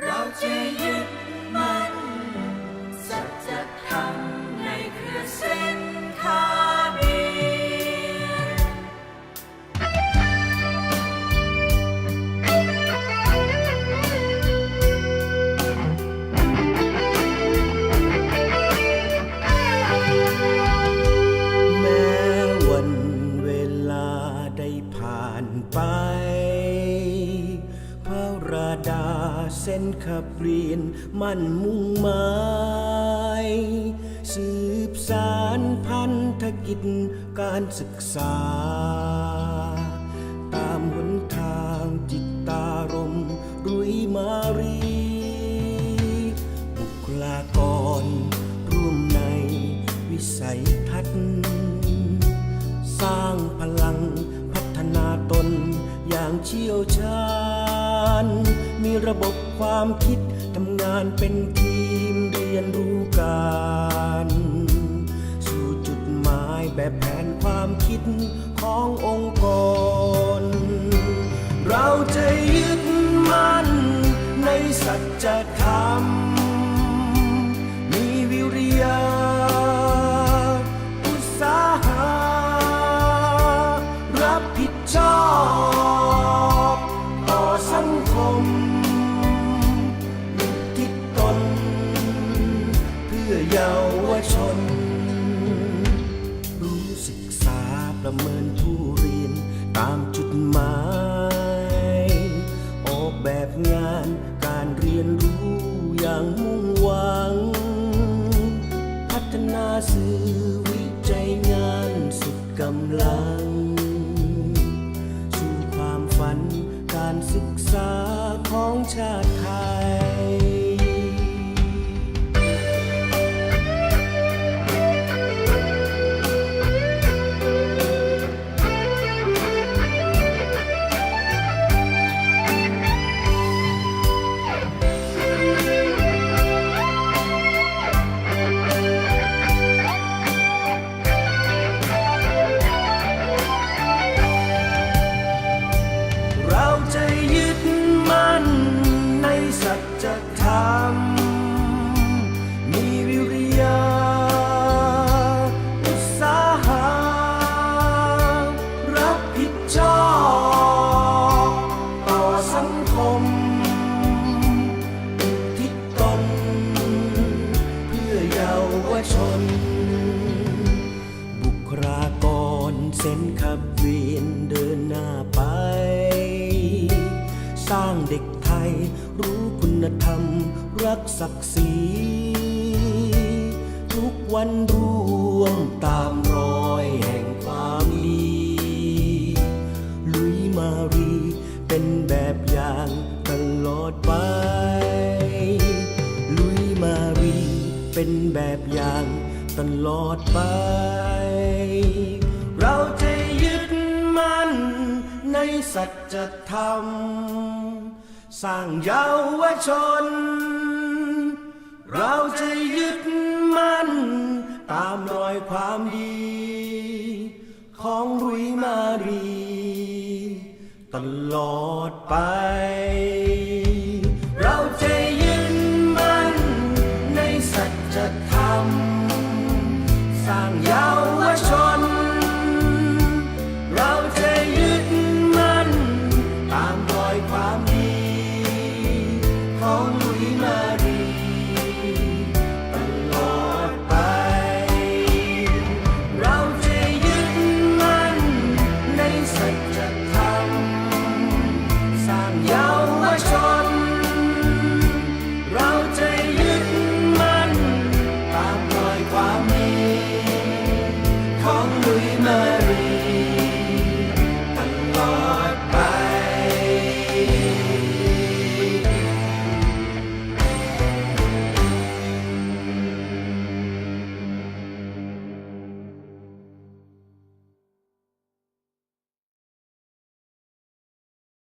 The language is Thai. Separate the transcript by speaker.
Speaker 1: เราจะยึดมั่นสัจธรรมในเครือเส้นทางเดียว
Speaker 2: แม้วันเวลาได้ผ่านไป ดาเส้นขับเรียนมั่นมุ่งหมายสืบสารพันธกิจการศึกษา ตามหนทางจิตตารมรุยมารี บุคลากร ร่วมในวิสัยทัศน์สร้างพลังพัฒนาตนอย่างเชี่ยวชาญ มีระบบความคิดทำงานเป็นทีมเรียนรู้กันสู่จุดหมายแบบแผนความคิดขององค์กร ประเมินผู้เรียนตามจุดหมาย ออกแบบงานการเรียนรู้อย่างมุ่งหวัง พัฒนาสื่อวิจัยงานสุดกำลัง สู่ความฝันการศึกษาของชาติไทย งคมทิศตน เพื่อเยาวชน บุคลากรเส้นขับเวียนเดินหน้าไป สร้างเด็กไทยรู้คุณธรรมรักศักดิ์ศรีทุกวันร่วมตามรอยแห่งความดีลุยมารี เป็นแบบอย่างตลอดไป ลุยมารีเป็นแบบอย่างตลอดไป เราจะยึดมั่นในสัจธรรม สร้างเยาวชน เราจะยึดมั่น ตามรอยความดี ของรุยมารี ตลอดไป